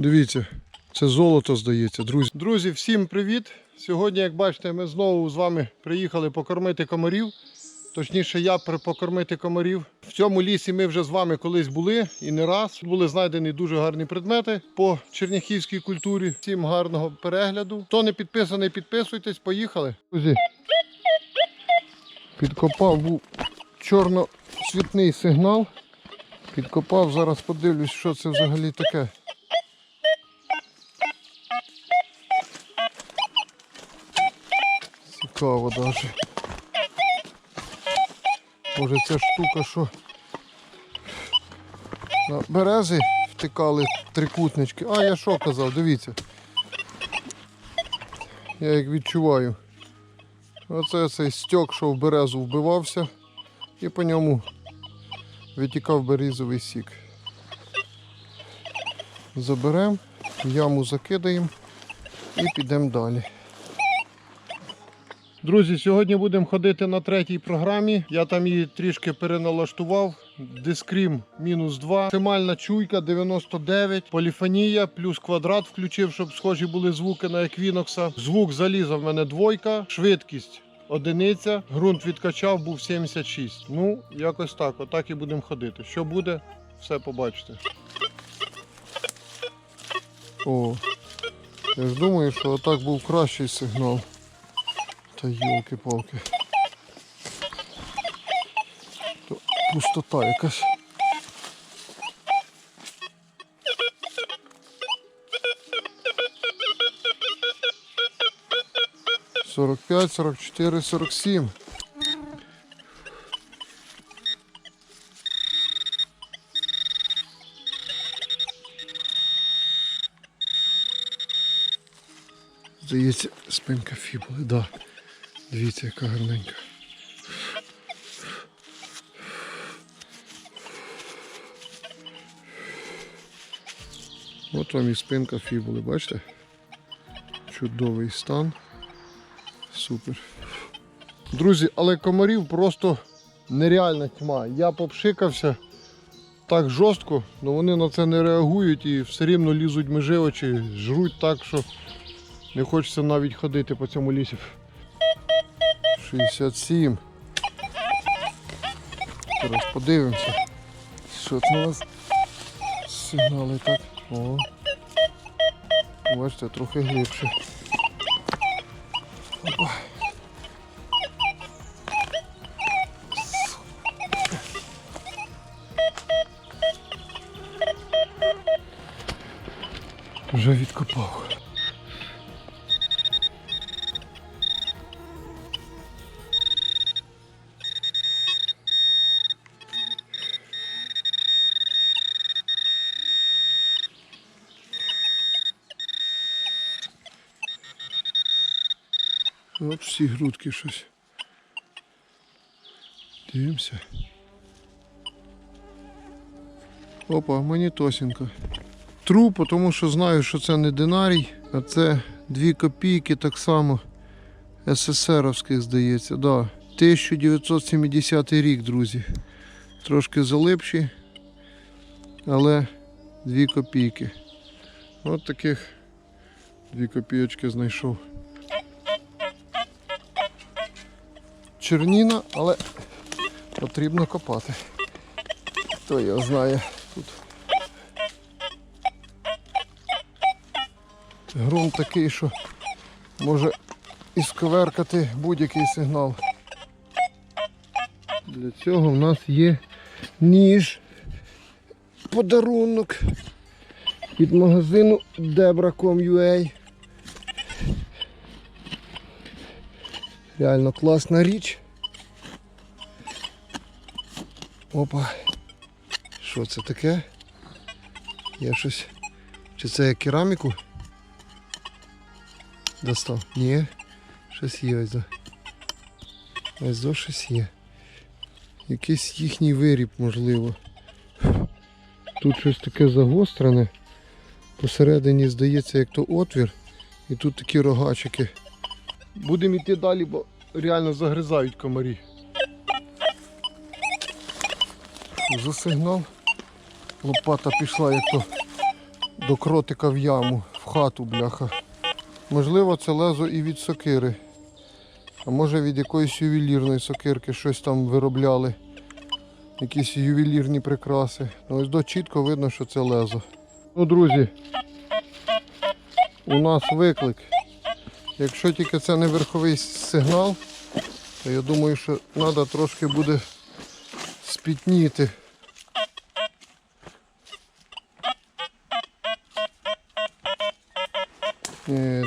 Дивіться, це золото здається, друзі. Друзі, всім привіт! Сьогодні, як бачите, ми знову з вами приїхали покормити комарів. Точніше, я покормити комарів. В цьому лісі ми вже з вами колись були і не раз. Були знайдені дуже гарні предмети по черняхівській культурі. Всім гарного перегляду. Хто не підписаний, підписуйтесь, поїхали. Друзі, підкопав був чорно-світний сигнал. Підкопав, зараз подивлюсь, що це взагалі таке. Цікаво даже. Може ця штука, що на берези втикали трикутнички. А я що казав, дивіться. Я їх відчуваю. Оце цей стьок, що в березу вбивався, і по ньому витікав берізовий сік. Заберемо, яму закидаємо і підемо далі. Друзі, сьогодні будемо ходити на третій програмі. Я там її трішки переналаштував. Дискрім мінус 2, максимальна чуйка 99, поліфонія плюс квадрат включив, щоб схожі були звуки на еквінокса. Звук заліза в мене двойка, швидкість одиниця, ґрунт відкачав, був 76. Ну, якось так, отак і будемо ходити. Що буде, все побачите. О, я ж думаю, що отак був кращий сигнал. Та йолки-палки. То пустота якась. Сорок п'ять, сорок чотири, сорок сім. Здається, спинка фібули, да. Дивіться, яка гарненька. От вам і спинка фібули, бачите? Чудовий стан. Супер. Друзі, але комарів просто нереальна тьма. Я попшикався так жорстко, але вони на це не реагують і все рівно лізуть межи очі, жруть так, що не хочеться навіть ходити по цьому лісі. 67. Зараз подивимося. Що це у нас? Сигнали так. О. Бачите, трохи глибше. Опа. Вже відкопав. От всі грудки щось. Дивимося. Опа, монітосінка. Тру, тому що знаю, що це не динарій, а це 2 копійки так само СССРовських, здається. Да. 1970 рік, друзі. Трошки залипші, але 2 копійки. От таких 2 копійочки знайшов. Черніна, але потрібно копати. Хто його знає тут. Грунт такий, що може ісковеркати будь-який сигнал. Для цього в нас є ніж. Подарунок від магазину Debra.com.ua Реально класна річ. Опа. Що це таке? Я щось... Чи це я кераміку? Достав? Ні. Щось є ось. Ось до щось є. Якийсь їхній виріб, можливо. Тут щось таке загострене. Посередині здається, як то отвір. І тут такі рогачики. Будемо йти далі, бо реально загризають комарі. За сигнал. Лопата пішла як то до кротика в яму, в хату, бляха. Можливо, це лезо і від сокири. А може від якоїсь ювелірної сокирки щось там виробляли. Якісь ювелірні прикраси. Ну ось до чітко видно, що це лезо. Ну, друзі, у нас виклик. Якщо тільки це не верховий сигнал, то я думаю, що треба трошки буде спітніти.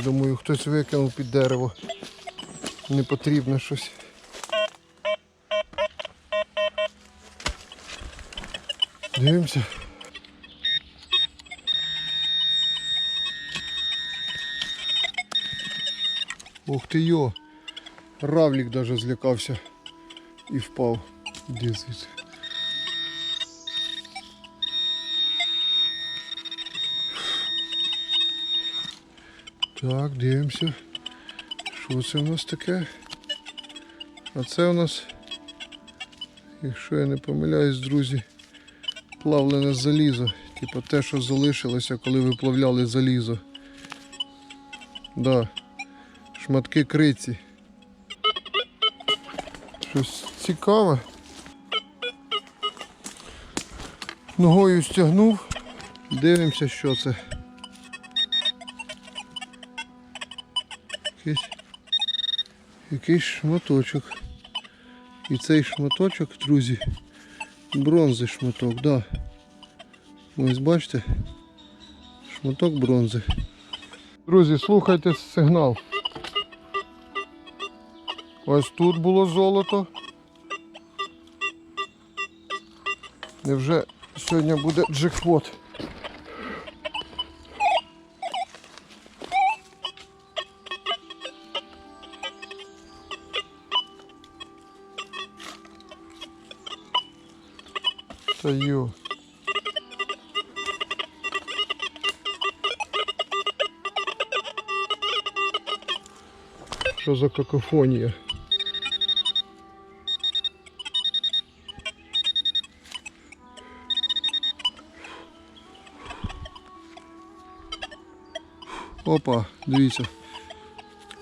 Думаю, хтось викинув під дерево. Не потрібно щось. Дивимося. Ух ти йо! Равлік даже злякався і впав. Іди звідси. Так, дивимося. Що це у нас таке? А це у нас, якщо я не помиляюсь, друзі, плавлене залізо. Типу те, що залишилося, коли виплавляли залізо. Да. Шматки криці. Щось цікаве. Ногою стягнув. Дивимося, що це. Якийсь, якийсь шматочок. І цей шматочок, друзі, бронзи шматок, да. Ось бачите? Шматок бронзи. Друзі, слухайте сигнал. Ось тут було золото. Невже сьогодні буде джекпот? Йо. Що за какофонія? Опа, дивіться.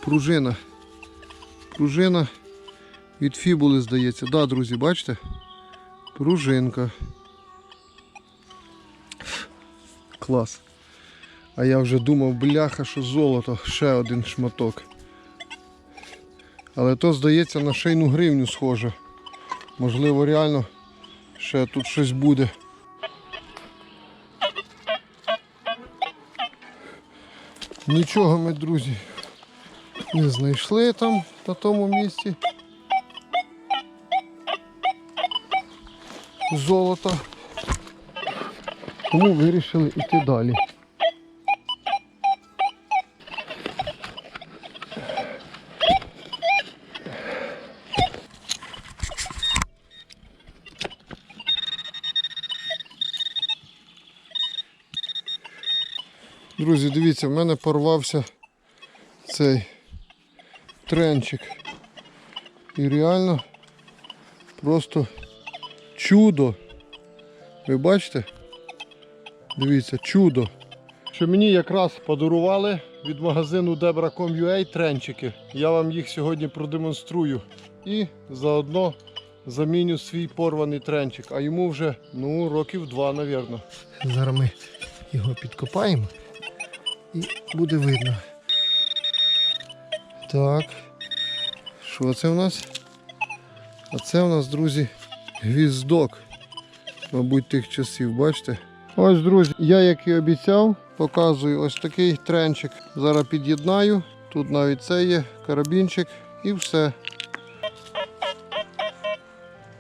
Пружина. Пружина від фібули здається. Да, друзі, бачите? Пружинка. Клас. А я вже думав, бляха, що золото, ще один шматок. Але то, здається, на шейну гривню схоже. Можливо, реально ще тут щось буде. Нічого ми, друзі, не знайшли там на тому місці. Золота. Тому вирішили йти далі. Друзі, дивіться, в мене порвався цей тренчик. І реально просто чудо. Ви бачите? Дивіться, чудо. Що мені якраз подарували від магазину Debra.com.ua тренчики. Я вам їх сьогодні продемонструю. І заодно заміню свій порваний тренчик. А йому вже ну, років два, мабуть. Зараз ми його підкопаємо і буде видно. Так. Що це в нас? А це у нас, друзі, гвіздок. Мабуть, тих часів, бачите? Ось, друзі, я, як і обіцяв, показую ось такий тренчик. Зараз під'єднаю. Тут навіть це є, карабінчик і все.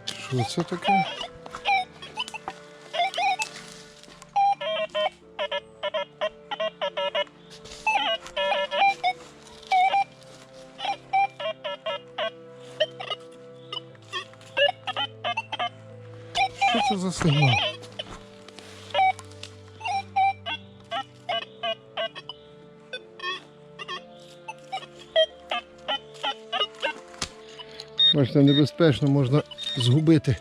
Що це таке? Бачите, небезпечно можна згубити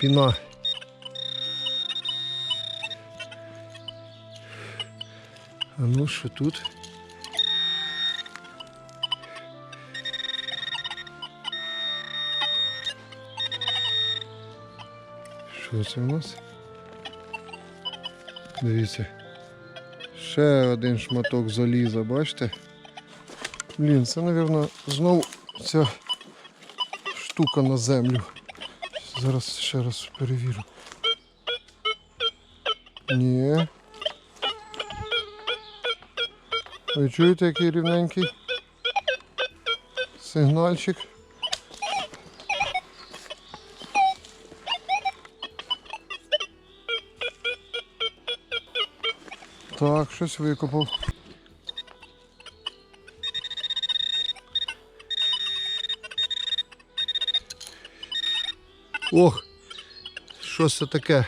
піна. А ну що тут? Що це у нас? Дивіться. Ще один шматок заліза, бачите? Блін, це, мабуть, знову ця штука на землю. Зараз ще раз перевірю. Ні. Ви чуєте, який рівненький сигнальчик? Так, щось викопав. Ох, що це таке?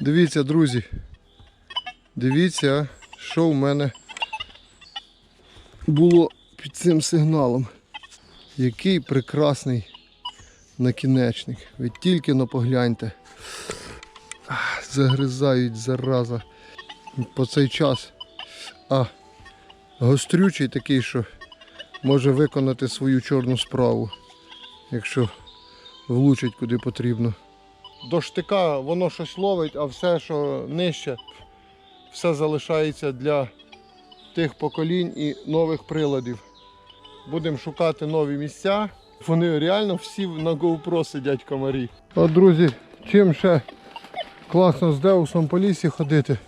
Дивіться, друзі. Дивіться, що в мене було під цим сигналом. Який прекрасний накінечник. Ви тільки но погляньте. Загризають зараза по цей час. А гострючий такий, що може виконати свою чорну справу, якщо влучить куди потрібно. До штика воно щось ловить, а все, що нижче, все залишається для тих поколінь і нових приладів. Будемо шукати нові місця. Вони реально всі на GoPro сидять комарі. От, друзі, чим ще класно з Деусом по лісі ходити,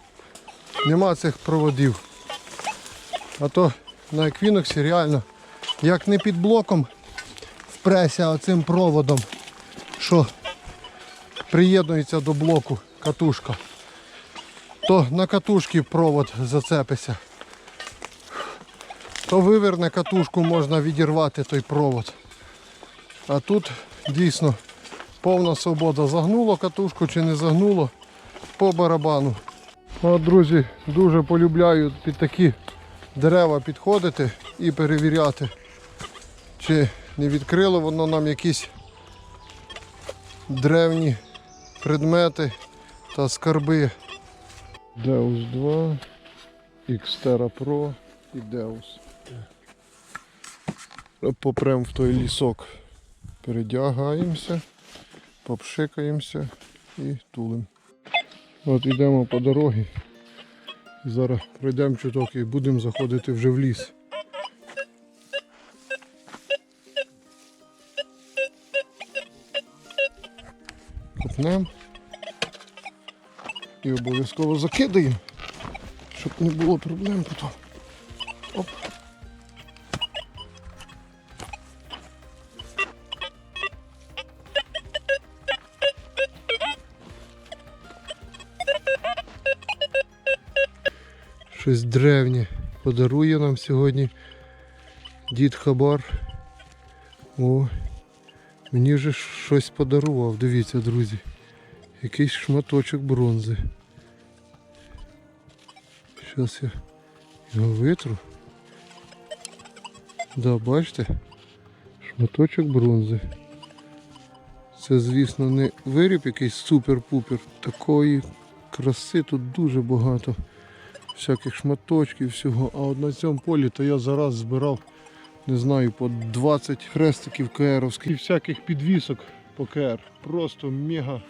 нема цих проводів. А то на еквіноксі реально, як не під блоком впреся оцим проводом, що приєднується до блоку катушка, то на катушці провод зацепиться. То виверне катушку можна відірвати той провод. А тут дійсно повна свобода. Загнуло катушку чи не загнуло по барабану. От, друзі, дуже полюбляю під такі дерева підходити і перевіряти, чи не відкрило воно нам якісь древні предмети та скарби. Deus 2, Xterra Pro і Deus. Попрем в той лісок. Передягаємося, попшикаємося і тулим. От йдемо по дорозі. Зараз пройдемо чуток і будемо заходити вже в ліс. Копнемо і обов'язково закидаємо, щоб не було проблем потім. Оп. Щось древнє подарує нам сьогодні дід Хабар. О, мені вже щось подарував, дивіться, друзі. Якийсь шматочок бронзи. Зараз я його витру. Да, бачите? Шматочок бронзи. Це, звісно, не виріб якийсь супер-пупер. Такої краси тут дуже багато. Всяких шматочків всього. А от на цьому полі то я зараз збирав, не знаю, по 20 хрестиків КРовських і всяких підвісок по КР. Просто мега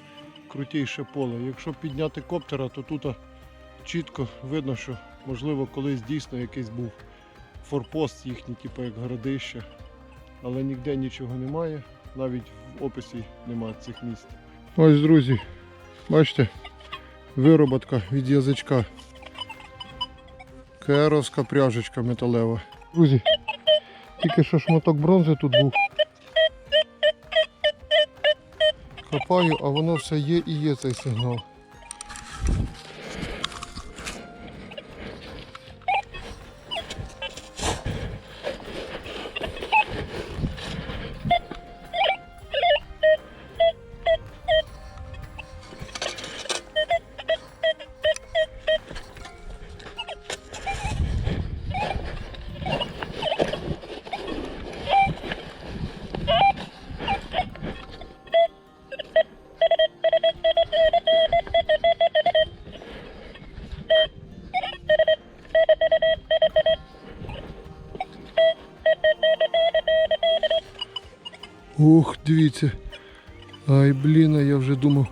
крутіше поле. Якщо підняти коптера, то тут чітко видно, що можливо колись дійсно якийсь був форпост їхній, типу як городище. Але ніде нічого немає, навіть в описі немає цих місць. Ось, друзі, бачите, вироботка від язичка. Керовська пряжечка металева. Друзі, тільки що шматок бронзи тут був. Копаю, а воно все є і є цей сигнал. Ай, я вже думав.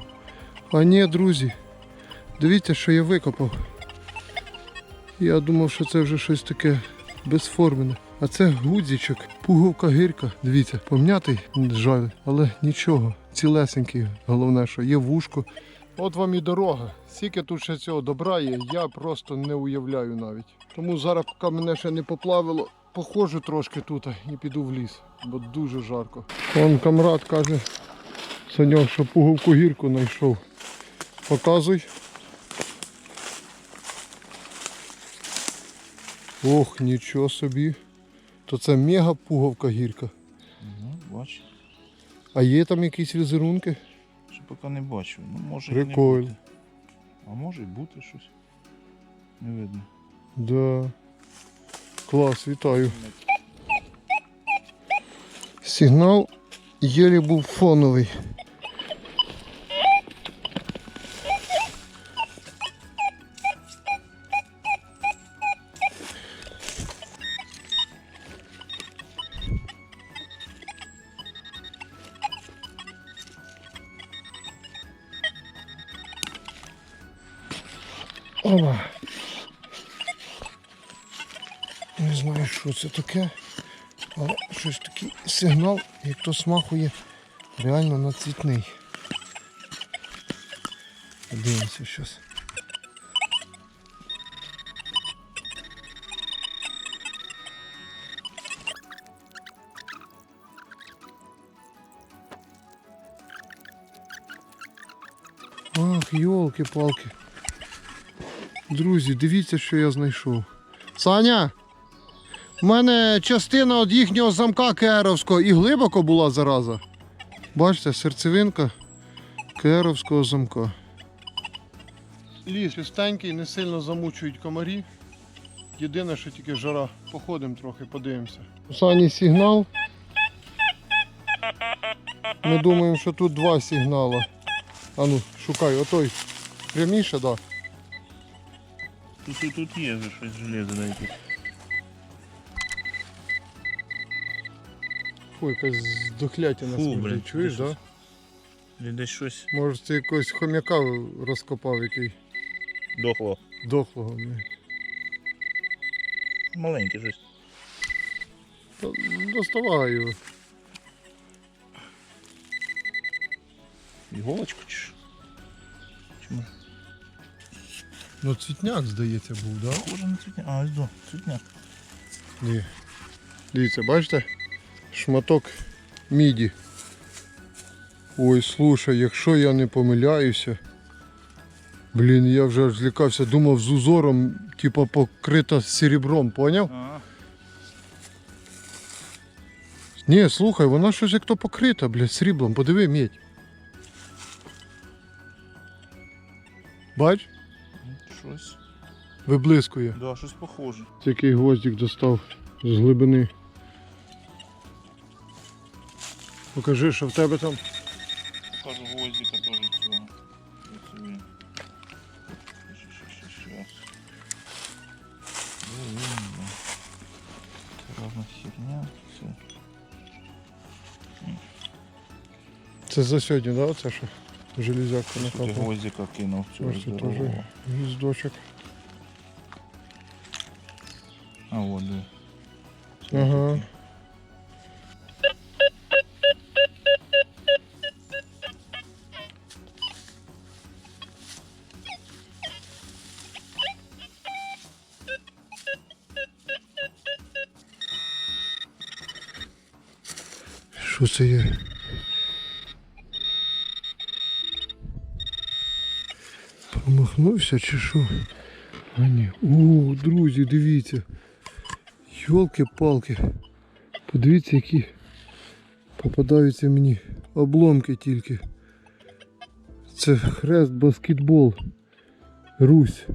А ні, друзі, дивіться, що я викопав. Я думав, що це вже щось таке безформене. А це гудзичок, пуговка гирка. Дивіться, пом'ятий жаль, але нічого. Цілесенький. Головне, що є вушко. От вам і дорога. Скільки тут ще цього добра є, я просто не уявляю навіть. Тому зараз, поки мене ще не поплавило, походжу трошки тут і піду в ліс, бо дуже жарко. Вон камрад каже, Саньок, що пуговку гірку знайшов. Показуй. Ох, нічого собі. То це мега пуговка гірка. Ну, бач, А є там якісь візерунки? що поки не бачу. Ну, може і не бути. А може і бути щось. Не видно. Да. Клас, вітаю. Сигнал єлі був фоновий. Це таке, але щось такий сигнал, як то смахує, реально на цвітний. Подивимося щось. Ах, йолки-палки. Друзі, дивіться, що я знайшов. Саня! У мене частина від їхнього замка Керовського і глибоко була зараза. Бачите, серцевинка Керовського замка. Ліс чистенький, не сильно замучують комарі. Єдине, що тільки жара. Походимо трохи, подивимося. Сані сигнал. Ми думаємо, що тут два сигнала. А ну, шукай, отой. Пряміше, так. Да. Тут, тут, тут є щось железо навіть. Фу, якась здохлятина Фу, смердить. блін, Чуєш, так? Да? Десь щось Може це якогось хом'яка розкопав, який дохло. дохлого. блін. Маленьке щось. Та Доставай його. Іголочку чи що? Чи? Ну цвітняк, здається, був, так? Да? Похоже на цвітня. А, ось до, цвітняк. Ні. Дивіться, бачите? Шматок міді. Ой, слушай, якщо я не помиляюся. Блін, я вже аж злякався, думав з узором, типу покрита серебром, поняв? А, Ні, слухай, вона щось як то покрита, блядь, сріблом, подиви медь. Бач, щось. виблискує. Да, щось похоже. Який гвоздик достав з глибини. Покажи, що в тебе там. Кажу, гвоздика теж цього. Разна херня. Це. За сьогодні? Да? Це що? Железяка Тут накапала. гвоздика кинув цього Ось це теж здорового. А от де. Це Ага. Промахнувся чи? А ні. О, друзі, дивіться. Йолки-палки. Подивіться, які попадаються мені обломки тільки. Це хрест баскетбол. Русь.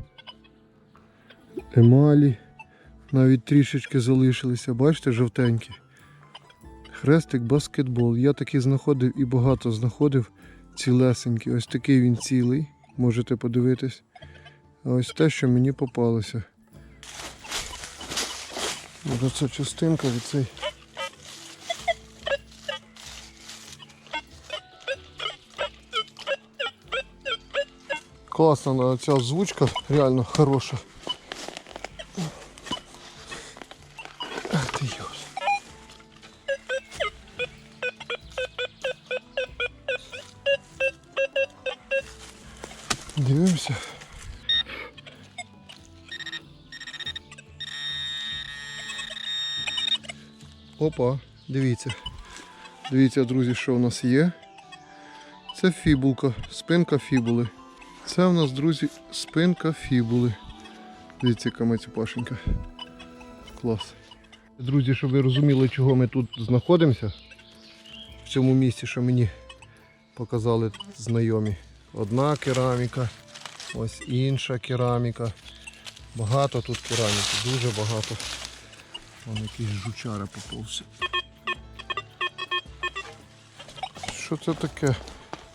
Емалі. Навіть трішечки залишилися. Бачите, жовтенькі. Хрестик баскетбол. Я такий знаходив і багато знаходив цілесенький. Ось такий він цілий. Можете подивитись. Ось те, що мені попалося. Ось ця частинка від цей. Класна ця озвучка, реально хороша. Опа, дивіться. Дивіться, друзі, що у нас є. Це фібулка, спинка фібули. Це у нас, друзі, спинка фібули. Дивіться, яка мацюпашенька. Клас. Друзі, щоб ви розуміли, чого ми тут знаходимося. В цьому місці, що мені показали знайомі. Одна кераміка, ось інша кераміка. Багато тут кераміки, дуже багато. Вон якийсь жучара поповся. Що це таке?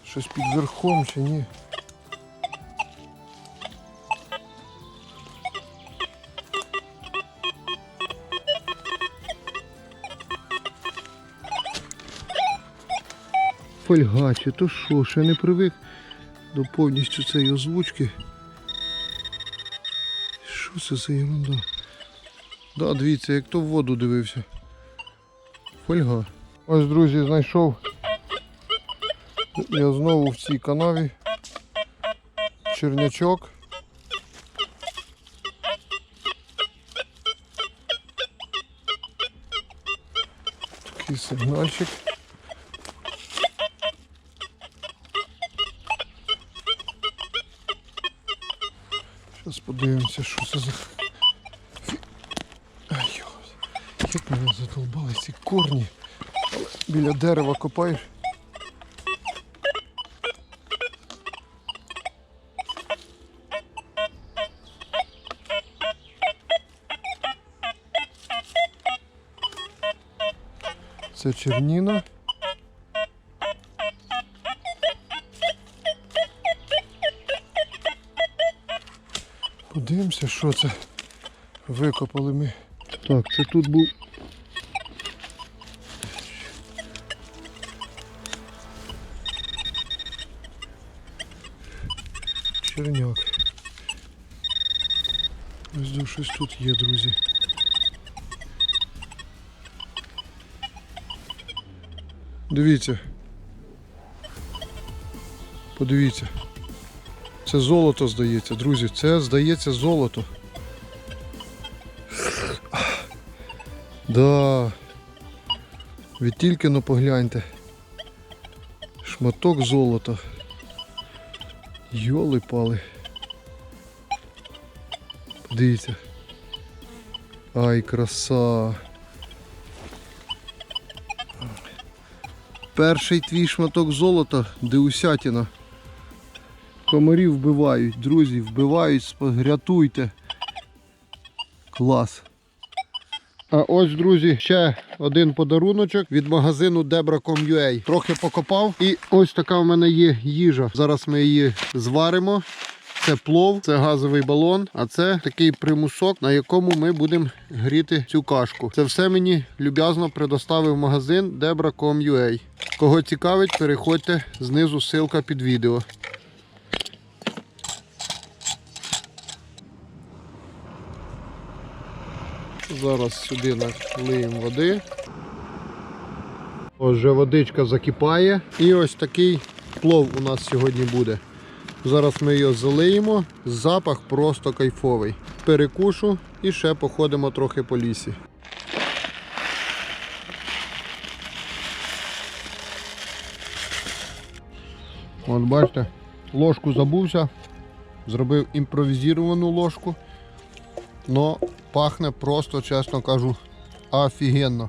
Щось під верхом чи ні? Фольга, чи то що, ще не привик до повністю цієї озвучки. Що це за ерунда? Да, дивіться, як то в воду дивився. Фольга. Ось, друзі, знайшов. Я знову в цій канаві. Чернячок. Такий сигнальчик. Зараз подивимося, що це за. фі- Ай, йос. Як мене задолбали ці корні. Біля дерева копаєш. Це черніна. Подивимося, що це викопали ми. Так, це тут був. Щось тут є, друзі. Дивіться. Подивіться. Це золото здається, друзі. Це здається золото. Да. Ви тільки но погляньте. Шматок золота. Йоли пали. Подивіться. Ай, краса. Перший твій шматок золота, деусятіна. Комарів вбивають, друзі, вбивають, рятуйте. Клас. А ось, друзі, ще один подаруночок від магазину Debra.com.ua. Трохи покопав. І ось така в мене є їжа. Зараз ми її зваримо. Це плов, це газовий балон, а це такий примусок, на якому ми будемо гріти цю кашку. Це все мені люб'язно предоставив магазин Debra.com.ua. Кого цікавить, переходьте знизу ссылка під відео. Зараз сюди налиємо води. Ось вже водичка закипає. І ось такий плов у нас сьогодні буде. Зараз ми його залиємо. Запах просто кайфовий. Перекушу і ще походимо трохи по лісі. От бачите, ложку забувся, зробив імпровізовану ложку. Но пахне просто, чесно кажу, офігенно.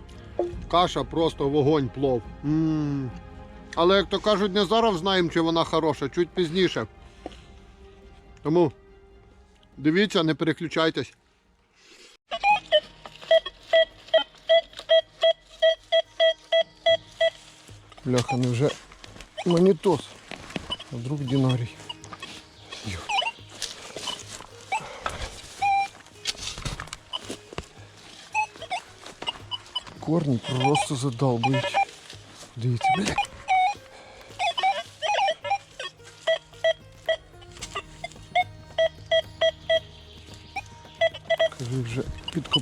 Каша просто вогонь плов. м Але як то кажуть, не зараз знаємо, чи вона хороша, чуть пізніше. Тому дивіться, не переключайтесь. Бляха, не вже монітос. А вдруг динарій. Корні просто задалбують. Дивіться, бля.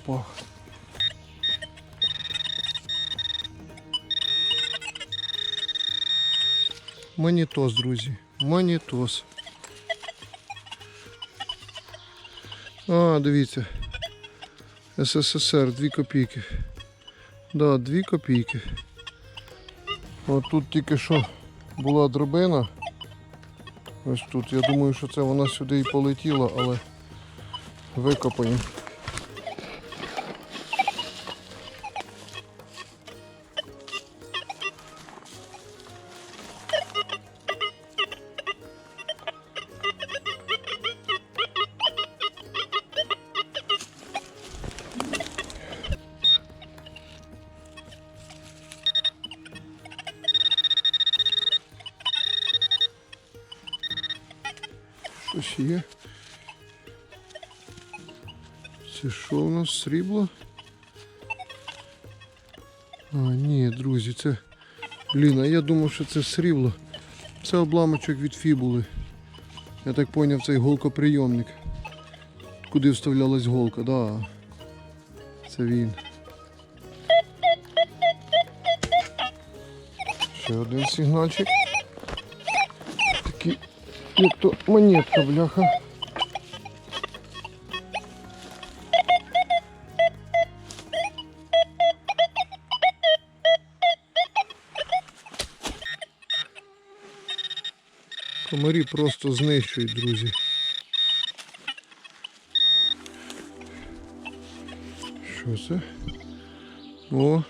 Підкопав. Манітос, друзі. Манітос. А, дивіться. СССР 2 копійки. Да, 2 копійки. От тут тільки що була дробина. Ось тут. Я думаю, що це вона сюди і полетіла, але викопаємо. Щось є. Це що у нас срібло? А, ні, друзі, це. Блін, а я думав, що це срібло. Це обламочок від фібули. Я так поняв, цей голкоприйомник. Куди вставлялась голка, да. Це він. Ще один сигнальчик. Як монетка, бляха. Комарі просто знищують, друзі. Що це? О.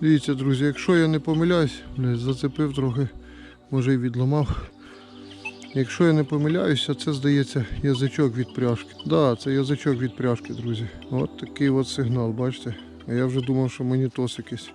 Дивіться, друзі, якщо я не помиляюсь, зацепив трохи, може й відламав. Якщо я не помиляюся, це здається язичок від пряжки. Так, да, це язичок від пряжки, друзі. От такий от сигнал, бачите? А я вже думав, що монітос якийсь.